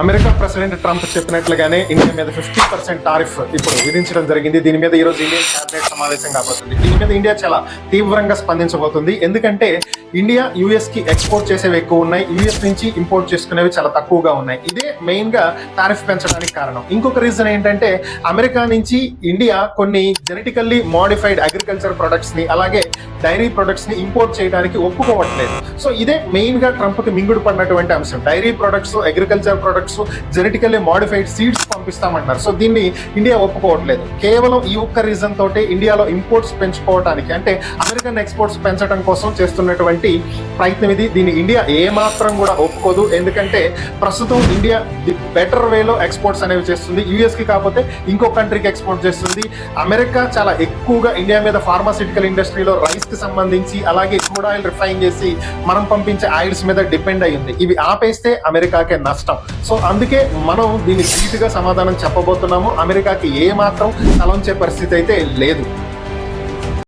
America president Trump చెప్పినట్లుగానే India మీద fifty percent tariff ఇప్పుడు విధించడం జరిగింది. దీని మీద ఈ రోజు ఇండియన్ క్యాబినెట్ సమావేశం కాబోతుంది. దీని మీద ఇండియా చాలా తీవ్రంగా స్పందించబోతుంది. ఎందుకంటే ఇండియా యుఎస్కి ఎక్స్పోర్ట్ చేసేవి ఎక్కువ ఉన్నాయి. యుఎస్ నుంచి ఇంపోర్ట్ చేసుకునేవి చాలా తక్కువగా ఉన్నాయి. ఇదే మెయిన్గా టారిఫ్ పెంచడానికి కారణం. ఇంకొక రీజన్ ఏంటంటే అమెరికా నుంచి ఇండియా కొన్ని జెనెటికల్లీ మోడిఫైడ్ అగ్రికల్చర్ ప్రొడక్ట్స్ని అలాగే డైరీ ప్రొడక్ట్స్ని ఇంపోర్ట్ చేయడానికి ఒప్పుకోవట్లేదు. సో ఇదే మెయిన్గా ట్రంప్కి మింగుడు పడినటువంటి అంశం. Dairy products agriculture products genetically modified seeds పంపిస్తామంటున్నారు. So దీన్ని ఇండియా ఒప్పుకోవట్లేదు. కేవలం ఈ ఒక్క రీజన్ తోటే ఇండియాలో ఇంపోర్ట్స్ పెంచుకోవడానికి అంటే అమెరికన్ ఎక్స్పోర్ట్స్ పెంచడం కోసం చేస్తున్నటువంటి ప్రయత్నం ఇది. దీన్ని ఇండియా ఏ మాత్రం కూడా ఒప్పుకోదు. ఎందుకంటే ప్రస్తుతం ఇండియా ది బెటర్ వేలో ఎక్స్పోర్ట్స్ అనేవి చేస్తుంది. యూఎస్కి కాకపోతే ఇంకో కంట్రీకి ఎక్స్పోర్ట్ చేస్తుంది. అమెరికా చాలా ఎక్కువగా ఇండియా మీద ఫార్మాసిటికల్ ఇండస్ట్రీలో రైస్కి సంబంధించి అలాగే క్రూడ్ ఆయిల్ రిఫైన్ చేసి మనం పంపించే ఆయిల్స్ మీద డిపెండ్ అయ్యింది. ఇవి ఆపేస్తే అమెరికాకే నష్టం. సో సో అందుకే మనం దీన్ని ధీటుగా సమాధానం చెప్పబోతున్నాము. అమెరికాకి ఏ మాత్రం తలంచే పరిస్థితి అయితే లేదు.